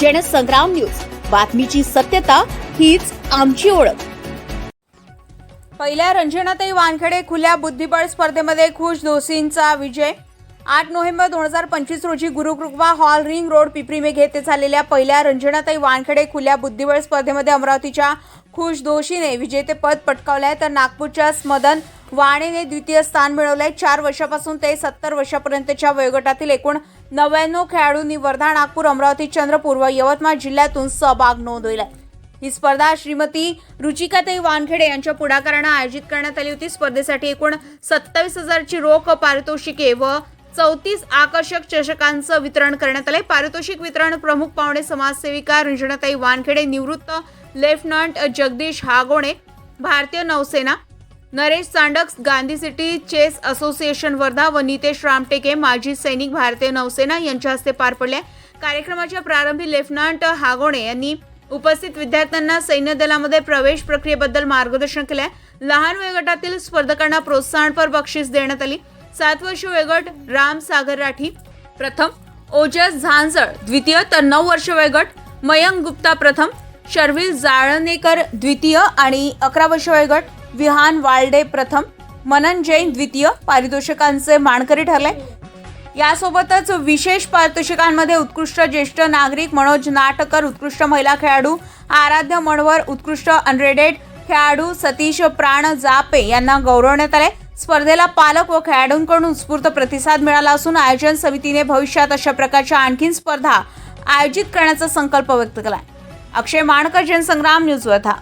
Jansangram news. बातमीची सत्यता हीच आमची ओळख. पहिल्या रंजनाताई वानखेडे खुल्या बुद्धिबळ स्पर्धेमध्ये खुश दोषींचा विजय. आठ नोव्हेंबर दोन हजार पंचवीस रोजी Gurukrupa hall ring road Pipri Megh येथे झालेल्या पहिल्या रंजनाताई वानखेडे खुल्या बुद्धिबळ स्पर्धेमध्ये अमरावतीच्या खुश दोषीने विजेतेपद पटकावले आहे तर नागपूरच्या स्मदन वाणेने द्वितीय स्थान मिळवलंय. चार वर्षापासून ते सत्तर वर्षापर्यंतच्या वयोगटातील एकूण नव्याण्णव खेळाडूंनी वर्धा नागपूर अमरावती चंद्रपूर व यवतमाळ जिल्ह्यातून सहभाग नोंदविलाय. ही स्पर्धा श्रीमती रुचिकाताई वानखेडे यांच्या पुढाकारानं आयोजित करण्यात आली होती. स्पर्धेसाठी एकूण सत्तावीस हजारची रोख पारितोषिके व चौतीस आकर्षक चषकांचं वितरण करण्यात आले पारितोषिक वितरण प्रमुख पाहुणे समाजसेविका रंजनाताई वानखेडे निवृत्त लेफ्टनंट जगदीश हागोणे भारतीय नौसेना Naresh Chandak Gandhi city chess association Wardha व नितेश रामटेके माजी सैनिक भारतीय नौसेना यांच्या हस्ते पार पडले. कार्यक्रमाच्या प्रारंभी लेफ्टनंट हागोणे यांनी उपस्थित विद्यार्थ्यांना सैन्य दलामध्ये प्रवेश प्रक्रियेबद्दल मार्गदर्शन केले लहान वयोगटातील स्पर्धकांना प्रोत्साहनपर बक्षीस देण्यात आली. सात वर्ष वयगट राम सागर राठी. प्रथम ओजस झांजळ द्वितीय तर नऊ वर्ष वयगट मयंक गुप्ता प्रथम शर्विल जाळणेकर द्वितीय आणि अकरा वर्ष वयगट विहान वाल्डे प्रथम मनन जैन द्वितीय पारितोषिकांचे मानकरी ठरले. यासोबतच विशेष पारितोषिकांमध्ये उत्कृष्ट ज्येष्ठ नागरिक मनोज नाटकर उत्कृष्ट महिला खेळाडू आराध्य मणवर उत्कृष्ट अनरेडेड खेळाडू सतीश प्राण जापे यांना गौरवण्यात आले. स्पर्धेला पालक व खेळाडूंकडून उत्स्फूर्त प्रतिसाद मिळाला असून आयोजन समितीने भविष्यात अशा प्रकारच्या आणखीन स्पर्धा आयोजित करण्याचा संकल्प व्यक्त केला अक्षय माणकर जनसंग्राम न्यूज वर्धा.